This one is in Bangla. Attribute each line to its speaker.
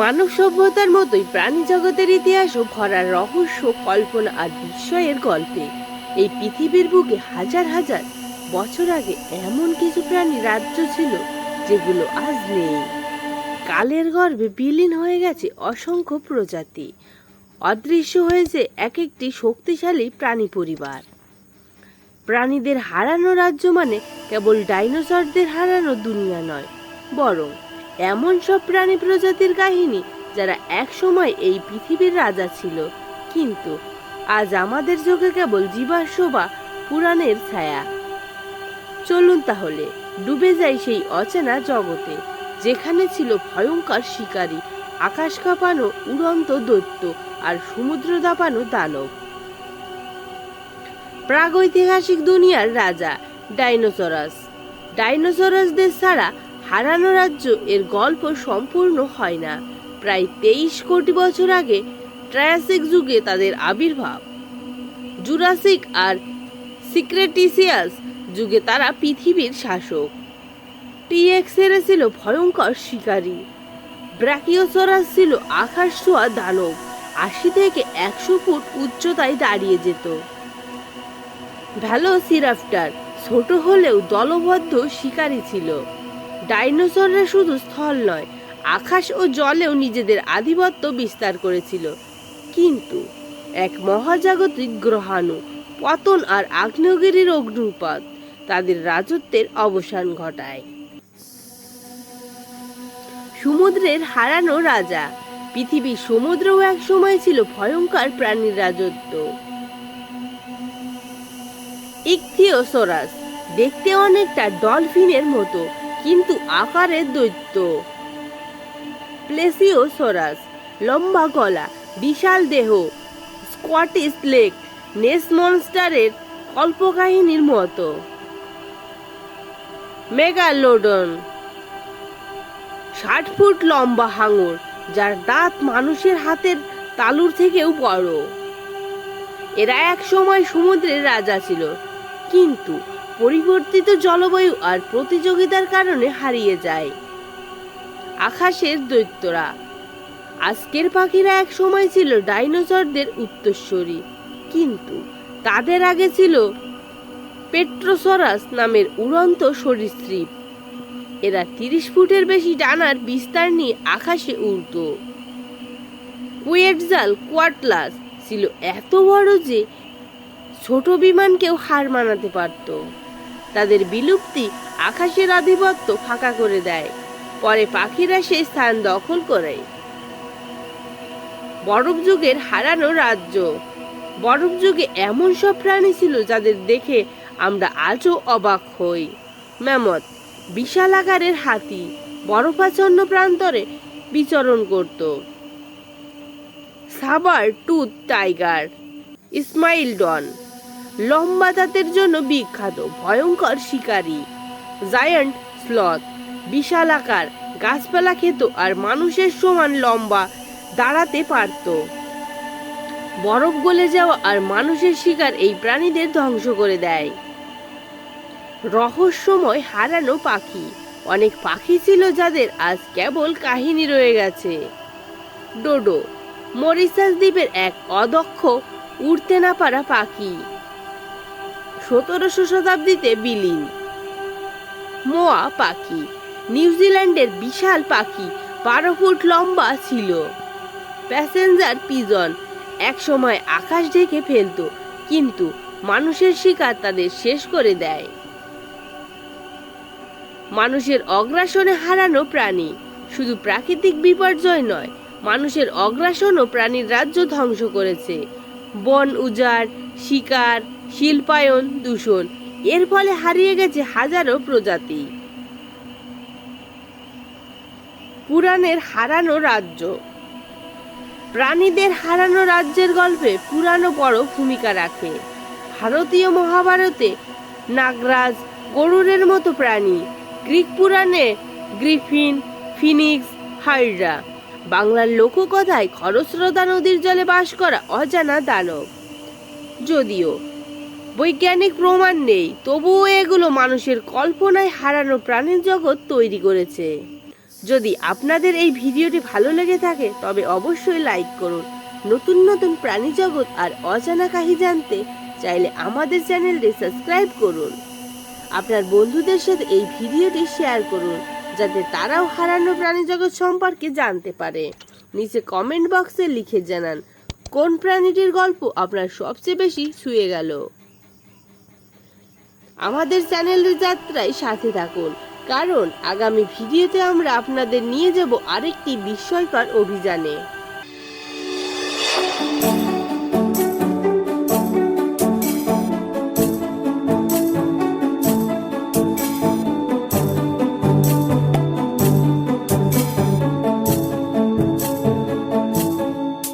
Speaker 1: মানব সভ্যতার মতোই প্রাণী জগতের ইতিহাসও ভরা রহস্য, কল্পনা আর বিস্ময়ের গল্পে। এই পৃথিবীর বুকে হাজার হাজার বছর আগে এমন কিছু প্রাণী রাজ্য ছিল যেগুলো আজ নেই। কালের গর্ভে বিলীন হয়ে গেছে অসংখ্য প্রজাতি। অদৃশ্য হয়েছে এক একটি শক্তিশালী প্রাণী পরিবার। প্রাণীদের হারানো রাজ্য মানে কেবল ডাইনোসরদের হারানো দুনিয়া নয়, বরং এমন সব প্রাণী প্রজাতির কাহিনী যারা একসময় এই পৃথিবীর রাজা ছিল। কিন্তু আজ আমাদের চোখে কেবল জীবাশ্ম পুরাণের ছায়া। চলুন তাহলে, ডুবে যাই সেই অচেনা জগতে, যেখানে ছিল ভয়ঙ্কর শিকারী, আকাশ কাঁপানো উড়ন্ত দৈত্য আর সমুদ্র দাপানো দানব। প্রাগৈতিহাসিক দুনিয়ার রাজা ডাইনোসরাস। ডাইনোসরাসদের ছাড়া হারানো রাজ্য এর গল্প সম্পূর্ণ হয় না। প্রায় তেইশ কোটি বছর আগে ট্রায়াসিক যুগে তাদের আবির্ভাব। জুরাসিক আর সিক্রেটিসিয়াস যুগে তারা পৃথিবীর শাসক। টিএক্সেরা ছিল ভয়ঙ্কর শিকারী। ব্র্যাকিওসরাস ছিল আকাশ ছোঁয়া দানব। আশি থেকে একশো ফুট উচ্চতায় দাঁড়িয়ে যেত। ভ্যালো সিরাফটার ছোট হলেও দলবদ্ধ শিকারী ছিল। ডাইনোসররা শুধু স্থল নয়, আকাশ ও জলেও নিজেদের আধিপত্য বিস্তার করেছিল। কিন্তু এক মহাজাগতিক গ্রহাণু, পতন আর আগ্নেয়গিরির অগ্নুপাত তাদের রাজত্বের অবসান ঘটায়। সমুদ্রের হারানো রাজা, পৃথিবীর সমুদ্রও এক সময় ছিল ভয়ঙ্কর প্রাণীর রাজত্ব। ইকথিওসরাস দেখতে অনেকটা ডলফিনের মতো কিন্তু আকারে দৈত্য। প্লেসিওসরাস, লম্বা গলা, বিশাল দেহ, স্কটিশ লেক নেস মনস্টারের কল্পকাহিনীর মতো। মেগালোডন, ষাট ফুট লম্বা হাঙর, যার দাঁত মানুষের হাতের তালুর থেকেও বড়। এরা এক সময় সমুদ্রের রাজা ছিল, কিন্তু পরিবর্তিত জলবায়ু আর প্রতিযোগিতার কারণে হারিয়ে যায়। আকাশের দৈত্যরা। আজকের পাখিরা এক সময় ছিল ডাইনোসরদের উত্তরস্বরী কিন্তু তাদের আগে ছিল পেট্রোসরাস নামের উড়ন্ত সরীসৃপ। এরা তিরিশ ফুটের বেশি ডানার বিস্তার নিয়ে আকাশে উড়ত। কুয়েটজাল কোয়াটলাস ছিল এত বড় যে ছোট বিমানকেও হার মানাতে পারত। তাদের বিলুপ্তি আকাশের আধিপত্য ফাঁকা করে দেয়। পরে পাখিরা সেই স্থান দখল করে। বরফ যুগের হারানো রাজ্য। বরফ যুগে এমন সব প্রাণী ছিল যাদের দেখে আমরা আজও অবাক হই। ম্যামথ বিশাল আকারের হাতি বরফাচ্ছন্ন প্রান্তরে বিচরণ করত। সাবার টুথ টাইগার, ইসমাইল ডন। লম্বা দাঁতের জন্য বিখ্যাত, ভয়ঙ্কর শিকারী। জায়ান্ট, স্লথ, বিশাল আকার, গাছপালা খেত আর মানুষের সমান লম্বা, দাঁড়াতে পারত। বরফ গলে যাওয়া আর মানুষের শিকার এই প্রাণীদের ধ্বংস করে দেয়। রহস্যময় হারানো পাখি, অনেক পাখি ছিল যাদের আজ কেবল কাহিনী রয়ে গেছে। ডোডো, মরিসাস দ্বীপের এক অদক্ষ, উড়তে না পারা পাখি। সতেরোশো শতাব্দীতে বিলীন। মোয়া পাখি নিউজিল্যান্ডের বিশাল পাখি, বারো ফুট লম্বা ছিল। প্যাসেঞ্জার পিজন এক সময় আকাশ ঢেকে ফেলতো, কিন্তু মানুষের শিকার তাদের শেষ করে দেয়। মানুষের অগ্রাসনে হারানো প্রাণী শুধু প্রাকৃতিক বিপর্যয় নয়, মানুষের অগ্রাসনও প্রাণীর রাজ্য ধ্বংস করেছে। বন উজাড়, শিকার শিল্পায়ন, দূষণ। এর ফলে হারিয়ে গেছে হাজারো প্রজাতি। পুরাণের হারানো রাজ্য। প্রাণীদের হারানো রাজ্যের গল্পে পুরানো বড় ভূমিকা রাখে। ভারতীয় মহাভারতে নাগরাজ গরুরের মতো প্রাণী। গ্রিক পুরাণে গ্রিফিন, ফিনিক্স, হাইড্রা। বাংলার লোককথায় খরস্রোতা নদীর জলে বাস করা অজানা দানব। যদিও বৈজ্ঞানিক প্রমাণ নেই, তবুও এগুলো মানুষের কল্পনায় হারানো প্রাণীর জগৎ তৈরি করেছে। যদি আপনাদের এই ভিডিওটি ভালো লেগে থাকে, তবে অবশ্যই লাইক করুন। নতুন নতুন প্রাণী জগৎ আর অজানা কাহি জানতে চাইলে আমাদের চ্যানেলটি সাবস্ক্রাইব করুন। আপনার বন্ধুদের সাথে এই ভিডিওটি শেয়ার করুন, যাতে তারাও হারানো প্রাণী জগৎ সম্পর্কে জানতে পারে। নিচে কমেন্ট বক্সে লিখে জানান, কোন প্রাণীটির গল্প আপনার সবচেয়ে বেশি ছুঁয়ে গেল? আমাদের চ্যানেলের যাত্রায় সাথে থাকুন। কারণ আগামী ভিডিওতে আমরা আপনাদের নিয়ে যাব আরেকটি বিস্ময়কর অভিযানে।